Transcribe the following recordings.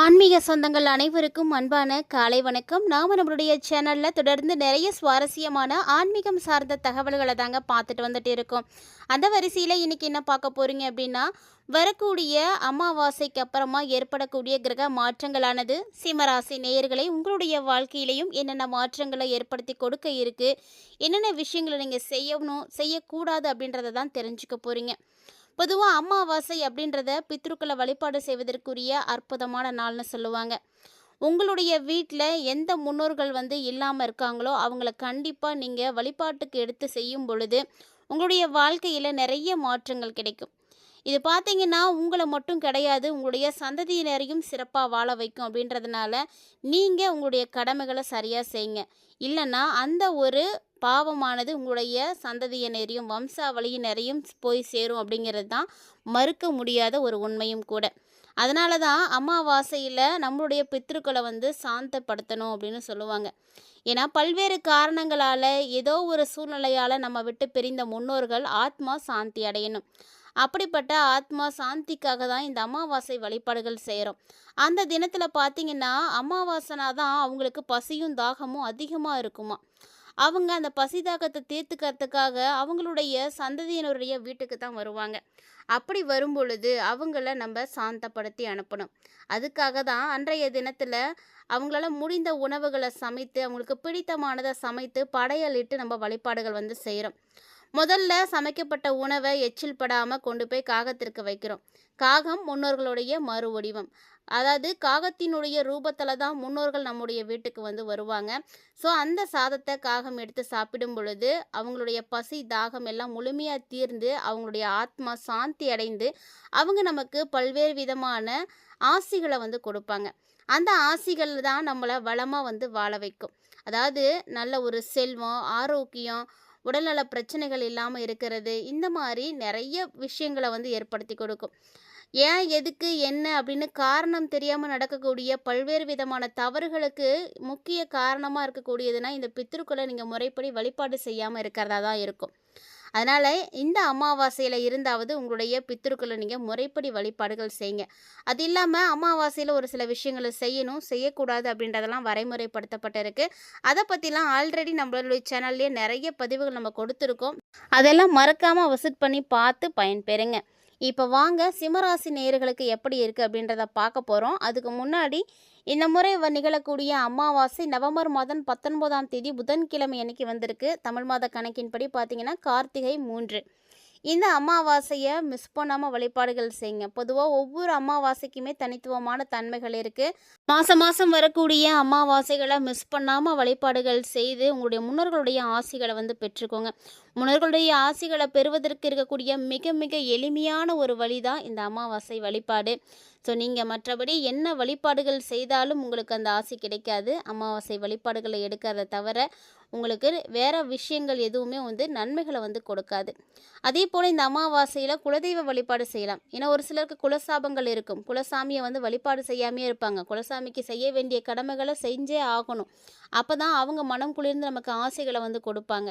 ஆன்மீக சொந்தங்கள் அனைவருக்கும் அன்பான காலை வணக்கம். நாம் நம்மளுடைய சேனலில் தொடர்ந்து நிறைய சுவாரஸ்யமான ஆன்மீகம் சார்ந்த தகவல்களை தாங்க பார்த்துட்டு வந்துட்டு இருக்கோம். அந்த வரிசையில் இன்னைக்கு என்ன பார்க்க போகிறீங்க அப்படின்னா வரக்கூடிய அமாவாசைக்கு அப்புறமா ஏற்படக்கூடிய கிரக மாற்றங்களானது சிம்மராசி நேயர்களை உங்களுடைய வாழ்க்கையிலையும் என்னென்ன மாற்றங்களை ஏற்படுத்தி கொடுக்க இருக்குது என்னென்ன விஷயங்களை நீங்கள் செய்யணும் செய்யக்கூடாது அப்படின்றத தான் தெரிஞ்சுக்க போகிறீங்க பொதுவாக அமாவாசை அப்படின்றத பித்ருக்களை வழிபாடு செய்வதற்குரிய அற்புதமான நாள்னு சொல்லுவாங்க. உங்களுடைய வீட்டில் எந்த முன்னோர்கள் வந்து இல்லாமல் இருக்காங்களோ அவங்கள கண்டிப்பாக நீங்கள் வழிபாட்டுக்கு எடுத்து செய்யும் பொழுது உங்களுடைய வாழ்க்கையில் நிறைய மாற்றங்கள் கிடைக்கும். இது பார்த்தீங்கன்னா உங்களை மட்டும் கிடையாது உங்களுடைய சந்ததியினரையும் சிறப்பாக வாழ வைக்கும் அப்படின்றதுனால நீங்கள் உங்களுடைய கடமைகளை சரியாக செய்யுங்க. இல்லைன்னா அந்த ஒரு பாவமானது உங்களுடைய சந்ததியினரையும் வம்சாவளியினரையும் போய் சேரும் அப்படிங்கிறது தான் மறுக்க முடியாத ஒரு உண்மையும் கூட. அதனால தான் அமாவாசையில் நம்மளுடைய பித்ருக்களை வந்து சாந்தப்படுத்தணும் அப்படின்னு சொல்லுவாங்க. ஏன்னா பல்வேறு காரணங்களால் ஏதோ ஒரு சூழ்நிலையால் நம்ம விட்டு பிரிந்த முன்னோர்கள் ஆத்மா சாந்தி அடையணும். அப்படிப்பட்ட ஆத்மா சாந்திக்காக தான் இந்த அமாவாசை வழிபாடுகள் செய்கிறோம் அந்த தினத்தில் பார்த்தீங்கன்னா அமாவாசைனா தான் அவங்களுக்கு பசியும் தாகமும் அதிகமாக இருக்குமா. அவங்க அந்த பசி தாகத்தை தீர்த்துக்கிறதுக்காக அவங்களுடைய சந்ததியினருடைய வீட்டுக்கு தான் வருவாங்க. அப்படி வரும் பொழுது அவங்கள நம்ம சாந்தப்படுத்தி அனுப்பணும். அதுக்காக தான் அன்றைய தினத்தில் அவங்களால முடிந்த உணவுகளை சமைத்து அவங்களுக்கு பிடித்தமானதை சமைத்து படையலிட்டு நம்ம வழிபாடுகள் வந்து செய்கிறோம் முதல்ல சமைக்கப்பட்ட உணவை எச்சில் படாமல் கொண்டு போய் காகத்திற்கு வைக்கிறோம். காகம் முன்னோர்களுடைய மறு வடிவம். அதாவது காகத்தினுடைய ரூபத்தில் தான் முன்னோர்கள் நம்முடைய வீட்டுக்கு வந்து வருவாங்க. ஸோ அந்த சாதத்தை காகம் எடுத்து சாப்பிடும் பொழுது அவங்களுடைய பசி தாகம் எல்லாம் முழுமையாக தீர்ந்து அவங்களுடைய ஆத்மா சாந்தி அடைந்து அவங்க நமக்கு பல்வேறு விதமான ஆசிகளை வந்து கொடுப்பாங்க. அந்த ஆசிகள் தான் நம்மளை வளமாக வந்து வாழ வைக்கும். அதாவது நல்ல ஒரு செல்வம் ஆரோக்கியம் உடல்நல பிரச்சனைகள் இல்லாமல் இருக்கிறது. இந்த மாதிரி நிறைய விஷயங்களை வந்து ஏற்படுத்தி கொடுக்கும். ஏன் எதுக்கு என்ன அப்படின்னு காரணம் தெரியாமல் நடக்கக்கூடிய பல்வேறு விதமான தவறுகளுக்கு முக்கிய காரணமாக இருக்கக்கூடியதுன்னா இந்த பித்திருக்களை நீங்கள் முறைப்படி வழிபாடு செய்யாமல் இருக்கிறதா தான் இருக்கும். அதனால் இந்த அமாவாசையில் இருந்தாவது உங்களுடைய பித்திருக்களை நீங்கள் முறைப்படி வழிபாடுகள் செய்யுங்க. அது இல்லாமல் அமாவாசையில் ஒரு சில விஷயங்களை செய்யணும் செய்யக்கூடாது அப்படின்றதெல்லாம் வரைமுறைப்படுத்தப்பட்டிருக்கு. அதை பற்றிலாம் ஆல்ரெடி நம்மளுடைய சேனல்லே நிறைய பதிவுகள் நம்ம கொடுத்துருக்கோம். அதெல்லாம் மறக்காமல் விசிட் பண்ணி பார்த்து பயன்பெறுங்க. இப்போ வாங்க சிம்மராசி நேயர்களுக்கு எப்படி இருக்குது அப்படின்றத பார்க்க போகிறோம் அதுக்கு முன்னாடி இந்த முறை வ- நிகழக்கூடிய அமாவாசை நவம்பர் மாதம் பத்தொன்பதாம் தேதி புதன்கிழமை அன்னைக்கு வந்திருக்கு. தமிழ் மாத கணக்கின்படி பார்த்திங்கன்னா கார்த்திகை மூன்று. இந்த அமாவாசையை மிஸ் பண்ணாமல் வழிபாடுகள் செய்யுங்க. பொதுவாக ஒவ்வொரு அமாவாசைக்குமே தனித்துவமான தன்மைகள் இருக்குது மாதம் மாதம் வரக்கூடிய அமாவாசைகளை மிஸ் பண்ணாமல் வழிபாடுகள் செய்து உங்களுடைய முன்னோர்களுடைய ஆசிகளை வந்து பெற்றுக்கோங்க. முன்னோர்களுடைய ஆசிகளை பெறுவதற்கு இருக்கக்கூடிய மிக மிக எளிமையான ஒரு வழி தான் இந்த அமாவாசை வழிபாடு. ஸோ நீங்கள் மற்றபடி என்ன வழிபாடுகள் செய்தாலும் உங்களுக்கு அந்த ஆசை கிடைக்காது. அமாவாசை வழிபாடுகளை எடுக்கிறத தவிர உங்களுக்கு வேறு விஷயங்கள் எதுவுமே வந்து நன்மைகளை வந்து கொடுக்காது. அதே போல் இந்த அமாவாசையில் குலதெய்வ வழிபாடு செய்யலாம். ஏன்னா ஒரு சிலருக்கு குலசாபங்கள் இருக்கும். குலசாமியை வந்து வழிபாடு செய்யாமே இருப்பாங்க. குலசாமிக்கு செய்ய வேண்டிய கடமைகளை செஞ்சே ஆகணும். அப்போ தான் அவங்க மனம் குளிர்ந்து நமக்கு ஆசைகளை வந்து கொடுப்பாங்க.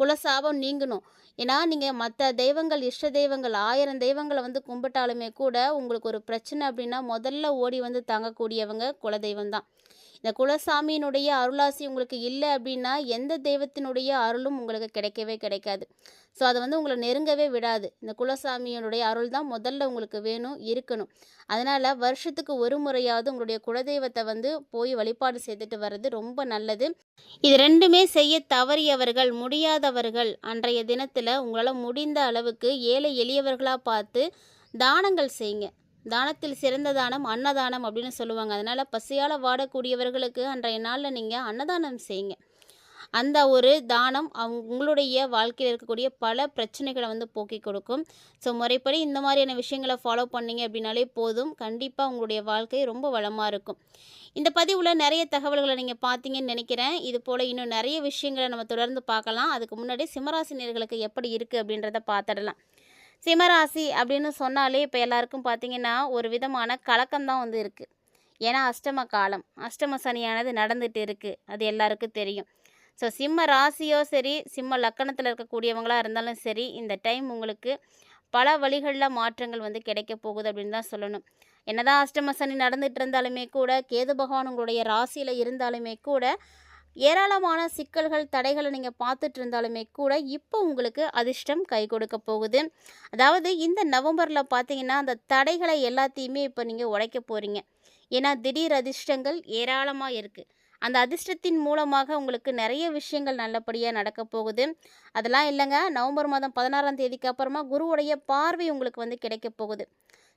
குலசாபம் நீங்கணும். ஏன்னா நீங்கள் மற்ற தெய்வங்கள் இஷ்ட தெய்வங்கள் ஆயிரம் தெய்வங்களை வந்து கும்பிட்டாலுமே கூட உங்களுக்கு ஒரு பிரச்சனை அப்படின்னா முதல்ல ஓடி வந்து தாங்கக்கூடியவங்க குலதெய்வம் தான் இந்த குலசாமியினுடைய அருளாசி உங்களுக்கு இல்லை அப்படின்னா எந்த தெய்வத்தினுடைய அருளும் உங்களுக்கு கிடைக்கவே கிடைக்காது. ஸோ அதை வந்து உங்களை நெருங்கவே விடாது. இந்த குலசாமியினுடைய அருள் தான் முதல்ல உங்களுக்கு வேணும் இருக்கணும். அதனால் வருஷத்துக்கு ஒரு முறையாவது உங்களுடைய குலதெய்வத்தை வந்து போய் வழிபாடு செய்துட்டு வர்றது ரொம்ப நல்லது. இது ரெண்டுமே செய்ய தவறியவர்கள் முடியாதவர்கள் அன்றைய தினத்தில் உங்களால் முடிந்த அளவுக்கு ஏழை எளியவர்களாக பார்த்து தானங்கள் செய்யுங்க. தானத்தில் சிறந்த தானம் அன்னதானம் அப்படின்னு சொல்லுவாங்க. அதனால் பசியால் வாடக்கூடியவர்களுக்கு அன்றைய நாளில் நீங்கள் அன்னதானம் செய்யுங்க. அந்த ஒரு தானம் அவங்க உங்களுடைய வாழ்க்கையில் இருக்கக்கூடிய பல பிரச்சனைகளை வந்து போக்கி கொடுக்கும். ஸோ முறைப்படி இந்த மாதிரியான விஷயங்களை ஃபாலோ பண்ணீங்க அப்படின்னாலே போதும். கண்டிப்பாக உங்களுடைய வாழ்க்கை ரொம்ப வளமாக இருக்கும். இந்த பதிவில் நிறைய தகவல்களை நீங்கள் பார்த்தீங்கன்னு நினைக்கிறேன். இது போல் இன்னும் நிறைய விஷயங்களை நம்ம தொடர்ந்து பார்க்கலாம். அதுக்கு முன்னாடி சிம்மராசினியர்களுக்கு எப்படி இருக்குது அப்படின்றத பார்த்துடலாம். சிம்மராசி அப்படின்னு சொன்னாலே இப்போ எல்லாருக்கும் பார்த்தீங்கன்னா ஒரு விதமான கலக்கம்தான் வந்து இருக்குது ஏன்னா அஷ்டம காலம் அஷ்டம சனியானது நடந்துட்டு இருக்குது அது எல்லாருக்கும் தெரியும். ஸோ சிம்ம ராசியோ சரி சிம்ம லக்கணத்தில் இருக்கக்கூடியவங்களாக இருந்தாலும் சரி இந்த டைம் உங்களுக்கு பல வழிகளில் மாற்றங்கள் வந்து கிடைக்க போகுது அப்படின்னு தான் சொல்லணும். என்னதான் அஷ்டம சனி நடந்துட்டு இருந்தாலுமே கூட கேது பகவான் உங்களுடைய ராசியில் இருந்தாலுமே கூட ஏராளமான சிக்கல்கள் தடைகளை நீங்கள் பார்த்துட்டு இருந்தாலுமே கூட இப்போ உங்களுக்கு அதிர்ஷ்டம் கை கொடுக்க போகுது. அதாவது இந்த நவம்பரில் பார்த்தீங்கன்னா அந்த தடைகளை எல்லாத்தையுமே இப்போ நீங்கள் உடைக்க போகிறீங்க ஏன்னா திடீர் அதிர்ஷ்டங்கள் ஏராளமாக இருக்குது அந்த அதிர்ஷ்டத்தின் மூலமாக உங்களுக்கு நிறைய விஷயங்கள் நல்லபடியாக நடக்க போகுது. அதெல்லாம் இல்லைங்க. நவம்பர் மாதம் பதினாறாம் தேதிக்கு அப்புறமா குருவுடைய பார்வை உங்களுக்கு வந்து கிடைக்க போகுது.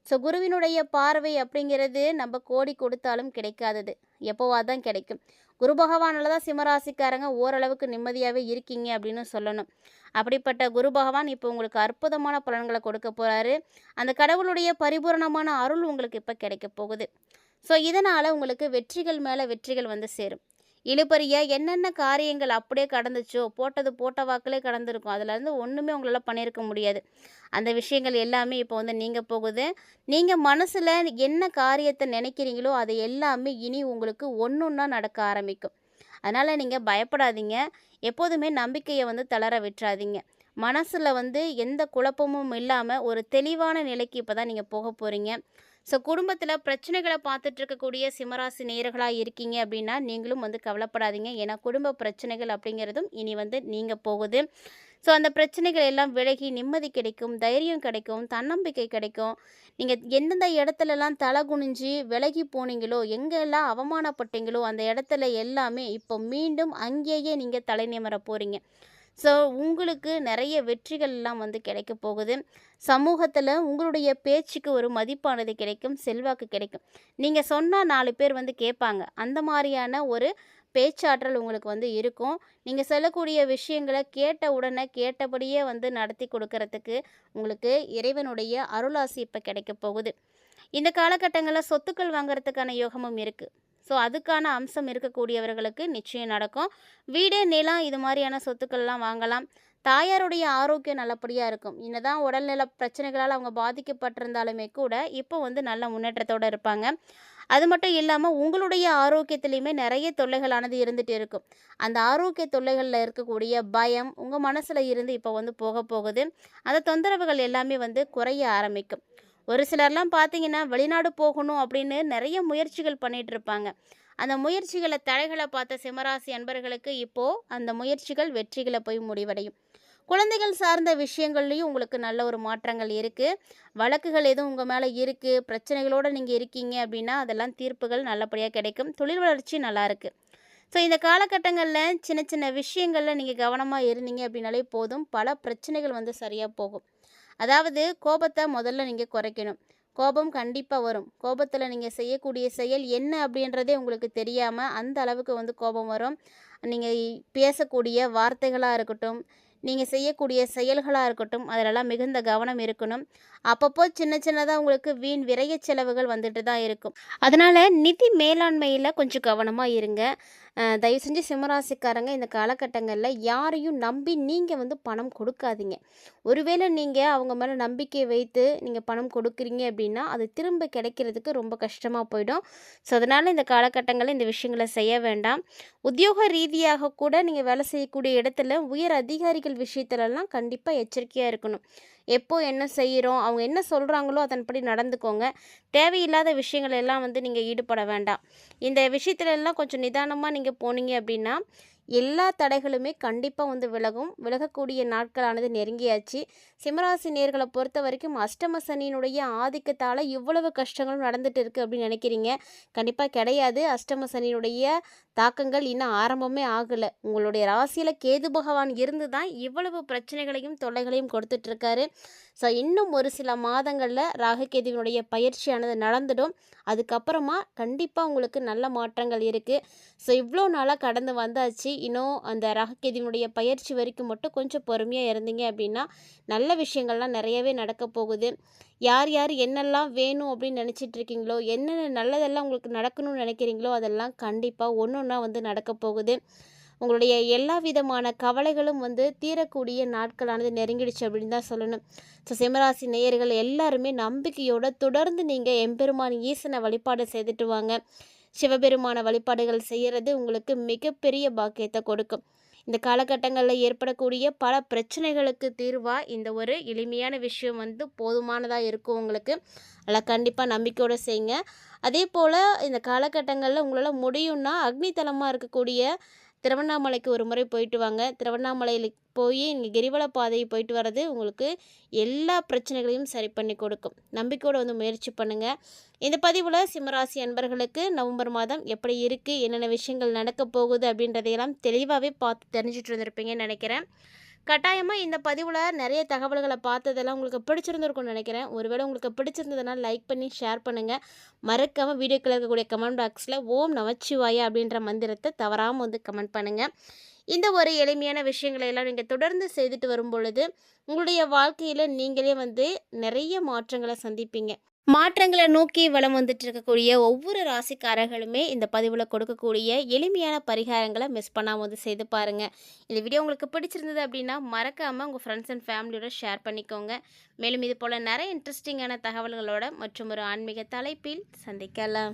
ஸோ குருவினுடைய பார்வை அப்படிங்கிறது நம்ம கோடி கொடுத்தாலும் கிடைக்காதது. எப்போவா தான் கிடைக்கும். குரு பகவானால தான் சிம்மராசிக்காரங்க ஓரளவுக்கு நிம்மதியாகவே இருக்கீங்க அப்படின்னு சொல்லணும். அப்படிப்பட்ட குரு பகவான் இப்போ உங்களுக்கு அற்புதமான பலன்களை கொடுக்க போகிறாரு அந்த கடவுளுடைய பரிபூரணமான அருள் உங்களுக்கு இப்போ கிடைக்க போகுது. ஸோ இதனால் உங்களுக்கு வெற்றிகள் மேலே வெற்றிகள் வந்து சேரும். இழுபறிய? என்னென்ன காரியங்கள் அப்படியே கடந்துச்சோ? போட்டது போட்ட வாக்கிலே கடந்திருக்கும். அதுலேருந்து ஒன்றுமே உங்களால் பண்ணியிருக்க முடியாது. அந்த விஷயங்கள் எல்லாமே இப்போ வந்து நீங்கள் போகுது. நீங்கள் மனசில் என்ன காரியத்தை நினைக்கிறீங்களோ அது எல்லாமே இனி உங்களுக்கு ஒன்று ஒன்றா நடக்க ஆரம்பிக்கும். அதனால் நீங்கள் பயப்படாதீங்க. எப்போதுமே நம்பிக்கையை வந்து தளர விட்டுறாதீங்க. மனசில் வந்து எந்த குழப்பமும் இல்லாமல் ஒரு தெளிவான நிலைக்கு இப்போ தான் நீங்கள் போக போகிறீங்க ஸோ குடும்பத்தில் பிரச்சனைகளை பார்த்துட்டு இருக்கக்கூடிய சிம்மராசி நேயர்களாக இருக்கீங்க அப்படின்னா நீங்களும் வந்து கவலைப்படாதீங்க. ஏன்னா குடும்ப பிரச்சனைகள் அப்படிங்கிறதும் இனி வந்து நீங்கள் போகுது. ஸோ அந்த பிரச்சனைகள் எல்லாம் விலகி நிம்மதி கிடைக்கும் தைரியம் கிடைக்கும் தன்னம்பிக்கை கிடைக்கும். நீங்கள் எந்தெந்த இடத்துலலாம் தலை குனிஞ்சு விலகி போனீங்களோ எங்கெல்லாம் அவமானப்பட்டீங்களோ அந்த இடத்துல எல்லாமே இப்போ மீண்டும் அங்கேயே நீங்கள் தலை நிமிர போகிறீங்க ஸோ உங்களுக்கு நிறைய வெற்றிகள்லாம் வந்து கிடைக்க போகுது. சமூகத்தில் உங்களுடைய பேச்சுக்கு ஒரு மதிப்பானது கிடைக்கும் செல்வாக்கு கிடைக்கும். நீங்கள் சொன்னால் நாலு பேர் வந்து கேட்பாங்க. அந்த மாதிரியான ஒரு பேச்சாற்றல் உங்களுக்கு வந்து இருக்கும். நீங்கள் சொல்லக்கூடிய விஷயங்களை கேட்ட உடனே கேட்டபடியே வந்து நடத்தி கொடுக்கறதுக்கு உங்களுக்கு இறைவனுடைய அருளாசி இப்போ கிடைக்க போகுது. இந்த காலகட்டங்களில் சொத்துக்கள் வாங்குறதுக்கான யோகமும் இருக்குது ஸோ அதுக்கான அம்சம் இருக்கக்கூடியவர்களுக்கு நிச்சயம் நடக்கும். வீடு நிலம் இது மாதிரியான சொத்துக்கள்லாம் வாங்கலாம். தாயாருடைய ஆரோக்கியம் நல்லபடியாக இருக்கும். என்னதான் உடல்நல பிரச்சனைகளால் அவங்க பாதிக்கப்பட்டிருந்தாலுமே கூட இப்போ வந்து நல்ல முன்னேற்றத்தோடு இருப்பாங்க. அது மட்டும் இல்லாமல் உங்களுடைய ஆரோக்கியத்துலேயுமே நிறைய தொல்லைகளானது இருந்துகிட்டு இருக்கும். அந்த ஆரோக்கிய தொல்லைகளில் இருக்கக்கூடிய பயம் உங்கள் மனசில் இருந்து இப்போ வந்து போக போகுது. அந்த தொந்தரவுகள் எல்லாமே வந்து குறைய ஆரம்பிக்கும். ஒரு சிலர்லாம் பார்த்தீங்கன்னா வெளிநாடு போகணும் அப்படின்னு நிறைய முயற்சிகள் பண்ணிகிட்டு இருப்பாங்க அந்த முயற்சிகளை தடைகளை பார்த்த சிம்மராசி அன்பர்களுக்கு இப்போது அந்த முயற்சிகள் வெற்றிகளை போய் முடிவடையும். குழந்தைகள் சார்ந்த விஷயங்கள்லையும் உங்களுக்கு நல்ல ஒரு மாற்றங்கள் இருக்குது வழக்குகள் எதுவும் உங்கள் மேலே இருக்குது பிரச்சனைகளோடு நீங்கள் இருக்கீங்க அப்படின்னா அதெல்லாம் தீர்ப்புகள் நல்லபடியாக கிடைக்கும். தொழில் வளர்ச்சி நல்லா இருக்குது ஸோ இந்த காலகட்டங்களில் சின்ன சின்ன விஷயங்களில் நீங்கள் கவனமாக இருந்தீங்க அப்படின்னாலே போதும். பல பிரச்சனைகள் வந்து சரியாக போகும். அதாவது கோபத்தை முதல்ல நீங்கள் குறைக்கணும். கோபம் கண்டிப்பாக வரும். கோபத்தில் நீங்கள் செய்யக்கூடிய செயல் என்ன அப்படின்றதே உங்களுக்கு தெரியாமல் அந்த அளவுக்கு வந்து கோபம் வரும். நீங்கள் பேசக்கூடிய வார்த்தைகளாக இருக்கட்டும் நீங்கள் செய்யக்கூடிய செயல்களாக இருக்கட்டும் அதிலெல்லாம் மிகுந்த கவனம் இருக்கணும். அப்பப்போ சின்ன சின்னதாக உங்களுக்கு வீண் விரைய செலவுகள் வந்துட்டு தான் இருக்கும். அதனால் நிதி மேலாண்மையில் கொஞ்சம் கவனமாக இருங்க. தயவு செஞ்சு சிம்மராசிக்காரங்க இந்த காலகட்டங்களில் யாரையும் நம்பி நீங்கள் வந்து பணம் கொடுக்காதீங்க. ஒருவேளை நீங்கள் அவங்க மேலே நம்பிக்கை வைத்து நீங்கள் பணம் கொடுக்குறீங்க அப்படின்னா அது திரும்ப கிடைக்கிறதுக்கு ரொம்ப கஷ்டமாக போயிடும். ஸோ அதனால் இந்த காலகட்டங்களில் இந்த விஷயங்களை செய்ய வேண்டாம். உத்தியோக ரீதியாக கூட நீங்கள் வேலை செய்யக்கூடிய இடத்துல உயர் அதிகாரிகள் விஷயத்துலலாம் கண்டிப்பாக எச்சரிக்கையாக இருக்கணும். எப்போ என்ன செய்கிறோம் அவங்க என்ன சொல்கிறாங்களோ அதன்படி நடந்துக்கோங்க. தேவையில்லாத விஷயங்கள் எல்லாம் வந்து நீங்கள் ஈடுபட வேண்டாம். இந்த விஷயத்துல எல்லாம் கொஞ்சம் நிதானமாக நீங்கள் போனீங்க அப்படின்னா எல்லா தடைகளுமே கண்டிப்பாக வந்து விலகும். விலகக்கூடிய நாட்களானது நெருங்கியாச்சு. சிம்மராசி நேர்களை பொறுத்த வரைக்கும் அஷ்டம சனியினுடைய ஆதிக்கத்தால் இவ்வளவு கஷ்டங்களும் நடந்துட்டு இருக்குது அப்படின்னு நினைக்கிறீங்க. கண்டிப்பாக கிடையாது. அஷ்டம சனியினுடைய தாக்கங்கள் இன்னும் ஆரம்பமே ஆகலை. உங்களுடைய ராசியில் கேது பகவான் இருந்து தான் இவ்வளவு பிரச்சனைகளையும் தொல்லைகளையும் கொடுத்துட்ருக்காரு ஸோ இன்னும் ஒரு சில மாதங்களில் ராகுகேதுவினுடைய பயிற்சியானது நடந்துடும். அதுக்கப்புறமா கண்டிப்பாக உங்களுக்கு நல்ல மாற்றங்கள் இருக்குது ஸோ இவ்வளோ நாளாக கடந்து வந்தாச்சு. இன்னும் அந்த ராகுகேதுவினுடைய பயிற்சி வரைக்கும் மட்டும் கொஞ்சம் பொறுமையாக இருந்தீங்க அப்படின்னா நல்ல விஷயங்கள்லாம் நிறையவே நடக்க போகுது. யார் யார் என்னெல்லாம் வேணும் அப்படின்னு நினச்சிட்டு இருக்கீங்களோ என்னென்ன நல்லதெல்லாம் உங்களுக்கு நடக்கணும்னு நினைக்கிறீங்களோ அதெல்லாம் கண்டிப்பாக ஒன்று ஒன்றா வந்து நடக்க போகுது. உங்களுடைய எல்லா விதமான கவலைகளும் வந்து தீரக்கூடிய நாட்களானது நெருங்கிடுச்சு அப்படின்னு தான் சொல்லணும். ஸோ சிம்மராசி நேயர்கள் எல்லாருமே நம்பிக்கையோடு தொடர்ந்து நீங்கள் எம்பெருமான் ஈசனை வழிபாடு செய்துட்டு வாங்க. சிவபெருமான வழிபாடுகள் செய்கிறது உங்களுக்கு மிகப்பெரிய பாக்கியத்தை கொடுக்கும். இந்த காலகட்டங்களில் ஏற்படக்கூடிய பல பிரச்சனைகளுக்கு தீர்வாக இந்த ஒரு எளிமையான விஷயம் வந்து போதுமானதாக இருக்கும் உங்களுக்கு. அதில் கண்டிப்பாக நம்பிக்கையோடு செய்யுங்க. அதே போல் இந்த காலகட்டங்களில் உங்களால் முடியும்னா அக்னி தலமாக இருக்கக்கூடிய திருவண்ணாமலைக்கு ஒரு முறை போயிட்டு வாங்க. திருவண்ணாமலையில் போய் நீங்கள் கிரிவல பாதையை போயிட்டு வர்றது உங்களுக்கு எல்லா பிரச்சனைகளையும் சரி பண்ணி கொடுக்கும். நம்பிக்கையோடு வந்து முயற்சி பண்ணுங்கள் இந்த பதிவில் சிம்மராசி அன்பர்களுக்கு நவம்பர் மாதம் எப்படி இருக்குது என்னென்ன விஷயங்கள் நடக்க போகுது அப்படின்றதையெல்லாம் தெளிவாகவே பார்த்து தெரிஞ்சுட்டு இருந்திருப்பீங்கன்னு நினைக்கிறேன். கட்டாயமாக இந்த பதிவில் நிறைய தகவல்களை பார்த்ததெல்லாம் உங்களுக்கு பிடிச்சிருந்துருக்கும்னு நினைக்கிறேன். ஒருவேளை உங்களுக்கு பிடிச்சிருந்ததுனால் லைக் பண்ணி ஷேர் பண்ணுங்கள் மறக்காமல் வீடியோக்கில் இருக்கக்கூடிய கமெண்ட் பாக்ஸில் ஓம் நமச்சிவாயா அப்படின்ற மந்திரத்தை தவறாமல் வந்து கமெண்ட் பண்ணுங்கள் இந்த ஒரு எளிமையான விஷயங்களை எல்லாம் நீங்கள் தொடர்ந்து செய்துட்டு வரும் பொழுது உங்களுடைய வாழ்க்கையில் நீங்களே வந்து நிறைய மாற்றங்களை சந்திப்பீங்க. மாற்றங்களை நோக்கி வளம் வந்துட்டு இருக்கக்கூடிய ஒவ்வொரு ராசிக்காரர்களுமே இந்த பதிவில் கொடுக்கக்கூடிய எளிமையான பரிகாரங்களை மிஸ் பண்ணாமல் வந்து செய்து பாருங்கள் இந்த வீடியோ உங்களுக்கு பிடிச்சிருந்தது அப்படின்னா மறக்காமல் உங்கள் ஃப்ரெண்ட்ஸ் அண்ட் ஃபேமிலியோட ஷேர் பண்ணிக்கோங்க. மேலும் இது போல் நிறைய இன்ட்ரெஸ்டிங்கான தகவல்களோட மற்றும் ஒரு ஆன்மீக தலைப்பில் சந்திக்கலாம்.